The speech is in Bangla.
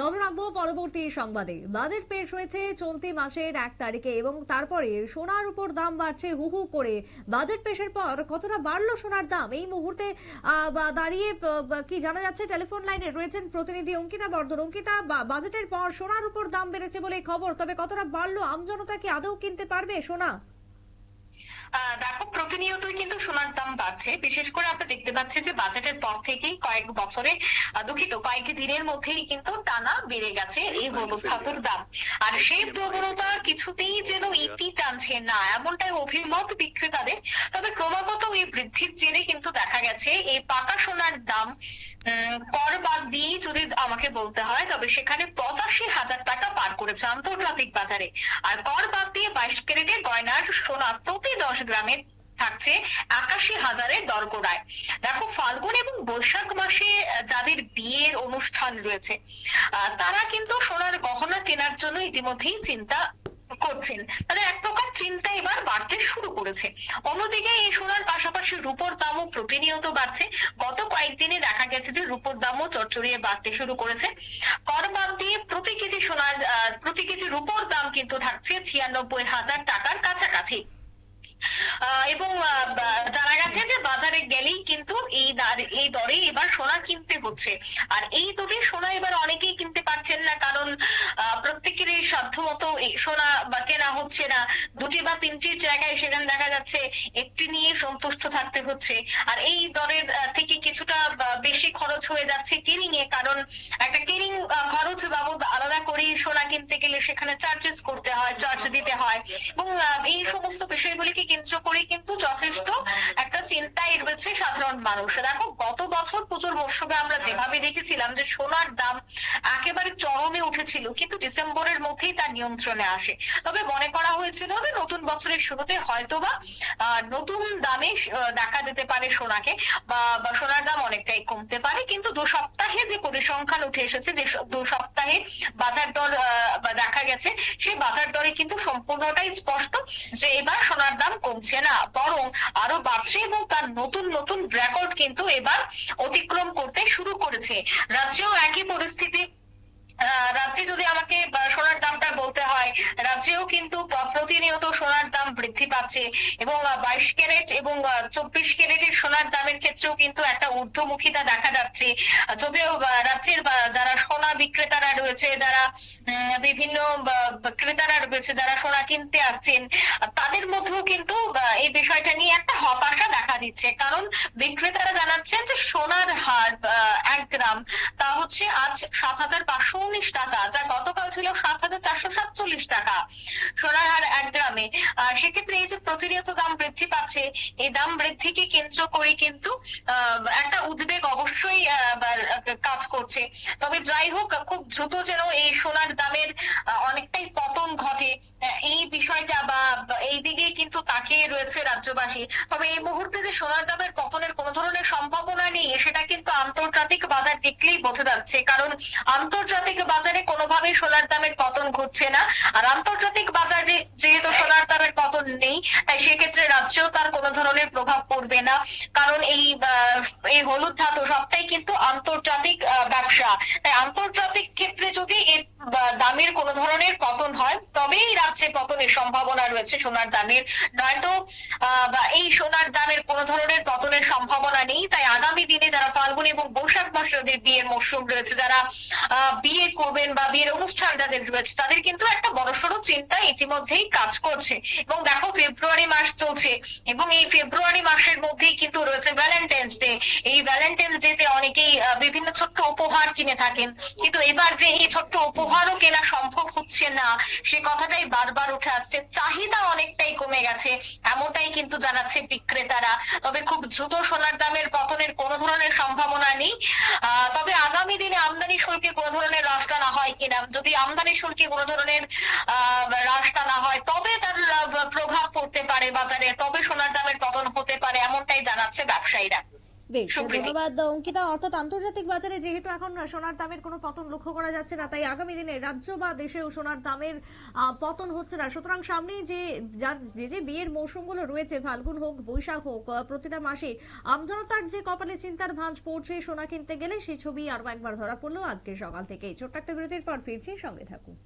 নজর রাখব পরবর্তী সংবাদে। বাজেট পেশ হয়েছে চলতি মাসের এক তারিখে এবং তারপরে সোনার উপর দাম বাড়ছে হু হু করে। বাজেট পেশের পর কতটা বাড়লো সোনার দাম? এই মুহূর্তে দাঁড়িয়ে কি জানা যাচ্ছে? টেলিফোন লাইনে রয়েছেন প্রতিনিধি অঙ্কিতা বর্ধন। অঙ্কিতা বাজেটের পর সোনার উপর দাম বেড়েছে বলে খবর, তবে কতটা বাড়লো? আমজনতা কি আদৌ কিনতে পারবে সোনা? দেখো প্রতিনিয়তই কিন্তু সোনার দাম বাড়ছে। বিশেষ করে আমরা দেখতে পাচ্ছি যে বাজেটের পর থেকেই কয়েক বছরে দুঃখিত কয়েক দিনের মধ্যেই কিন্তু টানা বেড়ে গেছে এই হলুদ ধাতুর দাম। আর সেই প্রবণতা কিছুতেই যেন ইতি টানছে না এমনটাই অভিমত বিক্রেতাদের। তবে ক্রমাগত এই বৃদ্ধির জেরে কিন্তু দেখা গেছে এই পাকা সোনার দাম কর বাদ দিয়ে যদি আমাকে বলতে হয়, তবে সেখানে পঁচাশি হাজার টাকা পার করেছে আন্তর্জাতিক বাজারে। আর কর বাদ দিয়ে বাইশ ক্যারেটের গয়নার সোনা প্রতি দশ গ্রামে থাকছে একাশি হাজারের দরগোড়ায়। দেখো, ফাল্গুন এবং বৈশাখ মাসে যাদের বিয়ের অনুষ্ঠান রয়েছে তারা কিন্তু সোনার গহনা কেনার জন্য ইতিমধ্যেই চিন্তা করছেন। তাদের এক প্রকার চিন্তা এবার বাড়তে শুরু করেছে। অন্যদিকে এই সোনার পাশাপাশি রূপোর দামও প্রতিনিয়ত বাড়ছে। গত কয়েকদিনে দেখা গেছে যে রূপোর দামও চড়চড়িয়ে বাড়তে শুরু করেছে। কর বাদ দিয়ে প্রতি কেজি সোনার প্রতি কেজি রূপোর দাম কিন্তু থাকছে ছিয়ানব্বই হাজার টাকার কাছাকাছি। এবং বা- জানা গেছে যে বাজারে গেলেই কিন্তু এই এই দরে এবার সোনা কিনতে হচ্ছে। আর এই দরে সোনা এবার অনেকেই কিনতে পারছেন না, কারণ প্রত্যেকেরই সাধ্য মতো এই সোনা বা কেনা হচ্ছে না। দুটি বা তিনটির জায়গায় সেখানে দেখা যাচ্ছে একটি নিয়ে সন্তুষ্ট থাকতে হচ্ছে। আর এই দরের থেকে কিছুটা বেশি খরচ হয়ে যাচ্ছে কেরিং এ কারণ একটা কেরিং খরচ সোনা কিনতে গেলে সেখানে চার্জেস করতে হয় চার্জ দিতে হয়। এবং এই সমস্ত বিষয়গুলিকে কেন্দ্র করে কিন্তু যথেষ্ট চিন্তায় রয়েছে সাধারণ মানুষ। দেখো গত বছর পুজোর মরশুমে আমরা যেভাবে দেখেছিলাম যে সোনার দাম একেবারে চরমে উঠেছিল কিন্তু ডিসেম্বরের মধ্যেই তার নিয়ন্ত্রণে আসে। তবে মনে করা হয়েছিল যে নতুন বছরের শুরুতে হয়তোবা নতুন দামে দেখা যেতে পারে সোনাকে বা সোনার দাম অনেকটাই কমতে পারে কিন্তু দু সপ্তাহে যে পরিসংখ্যান উঠে এসেছে যে দু সপ্তাহে বাজার দর আহ, দেখা গেছে সেই বাজার দরে কিন্তু সম্পূর্ণটাই স্পষ্ট যে এবার সোনার দাম কমছে না বরং আরও বাড়ছে এবং তার নতুন নতুন রেকর্ড কিন্তু এবার অতিক্রম করতে শুরু করেছে। রাজ্যেও একই পরিস্থিতি রাজ্যে যদি আমাকে সোনার দামটা বলতে হয়, রাজ্যেও কিন্তু প্রতিনিয়ত সোনার দাম বৃদ্ধি পাচ্ছে এবং বাইশ ক্যারেট এবং চব্বিশ ক্যারেটের সোনার দামের ক্ষেত্রেও কিন্তু একটা ঊর্ধ্বমুখিতা দেখা যাচ্ছে। যদিও রাজ্যের যারা সোনা বিক্রেতারা রয়েছে, যারা বিভিন্ন ক্রেতারা রয়েছে, যারা সোনা কিনতে আসছেন তাদের মধ্যেও কিন্তু এই বিষয়টা নিয়ে একটা হতাশা দেখা দিচ্ছে। কারণ বিক্রেতারা জানাচ্ছেন যে সোনার হার এক গ্রাম, তা হচ্ছে আজ সাত হাজার পাঁচশো উনিশ টাকা, যা গতকাল ছিল সাত হাজার চারশো সাতচল্লিশ টাকা। সোনার হার এক গ্রামে। সেক্ষেত্রে এই যে প্রতিনিয়ত দাম বৃদ্ধি পাচ্ছে এই দাম বৃদ্ধিকে কেন্দ্র করে কিন্তু একটা উদ্বেগ অবশ্যই কাজ করছে। তবে যাই হোক খুব দ্রুত যেন এই সোনার দামের আহ, অনেকটাই পতন ঘটে আহ, এই বিষয়টা বা বা এই দিকেই কিন্তু তাকিয়ে রয়েছে রাজ্যবাসী। তবে এই মুহূর্তে যে সোনার দামের পতনের কোনো ধরনের সম্ভাবনা নেই, সেটা কিন্তু আন্তর্জাতিক বাজার দেখলেই বোঝা যাচ্ছে। কারণ আন্তর্জাতিক বাজারে কোনোভাবেই সোনার দামের পতন ঘটছে না। আর আন্তর্জাতিক বাজারে যেহেতু সোনার দামের পতন নেই, তাই সেক্ষেত্রে রাজ্যেও তার কোনো ধরনের প্রভাব পড়বে না। কারণ এই এই হলুদ ধাতু সবটাই কিন্তু আন্তর্জাতিক ব্যবসা। তাই আন্তর্জাতিক ক্ষেত্রে যদি এর দামের কোনো ধরনের পতন হয় তবেই রাজ্যে পতনের সম্ভাবনা রয়েছে সোনার দামের। নয়তো এই সোনার দামের কোনো ধরনের পতনের সম্ভাবনা নেই। তাই আগামী দিনে যারা ফাল্গুন এবং বৈশাখ মাসে যাদের বিয়ের মরশুম রয়েছে, যারা বিয়ে করবেন বা বিয়ের অনুষ্ঠান যাদের রয়েছে, তাদের কিন্তু একটা বড়সড় চিন্তা ইতিমধ্যেই কাজ করছে। এবং দেখো, ফেব্রুয়ারি মাস চলছে, এবং এই ফেব্রুয়ারি মাসের মধ্যেই কিন্তু রয়েছে ভ্যালেন্টাইন্স ডে এই ভ্যালেন্টাইন্স ডে তে অনেকেই বিভিন্ন ছোট্ট উপহার কিনে থাকেন। কিন্তু এবার যে এই ছোট্ট উপহারও কেনা সম্ভব হচ্ছে না, সে কথাটাই বারবার উঠে আসছে। চাহিদা অনেকটাই কমে গেছে, এমনটাই কিন্তু জানাচ্ছে বিক্রেতারা। তবে খুব দ্রুত সোনার দামের পতনের কোনো ধরনের সম্ভাবনা নেই। তবে আগামী দিনে আমদানি শুল্কে কোনো ধরনের হ্রাস টানা হয় কিনা? যদি আমদানি শুল্কে কোনো ধরনের হ্রাস টানা হয়, তবে তার প্রভাব পড়তে পারে বাজারে, তবে সোনার দামের পতন হতে পারে, এমনটাই জানাচ্ছে ব্যবসায়ীরা। বেশ ধন্যবাদ অঙ্কিতা। অর্থাৎ আন্তর্জাতিক বাজারে যেহেতু এখন সোনার দামের কোনো পতন লক্ষ্য করা যাচ্ছে না তাই আগামী দিনে রাজ্য বা দেশেও সোনার দামের পতন হচ্ছে না। সুতরাং সামনে যে যার যে যে বিয়ের মৌসুমগুলো রয়েছে ফাল্গুন হোক বৈশাখ হোক প্রতিটা মাসে আমজনতার যে কপালে চিন্তার ভাঁজ পড়ছে সোনা কিনতে গেলে সেই ছবি আরও একবার ধরা পড়ল আজকে সকাল থেকে ছোট্ট একটা বিরতির পর ফিরছি সঙ্গে থাকুন।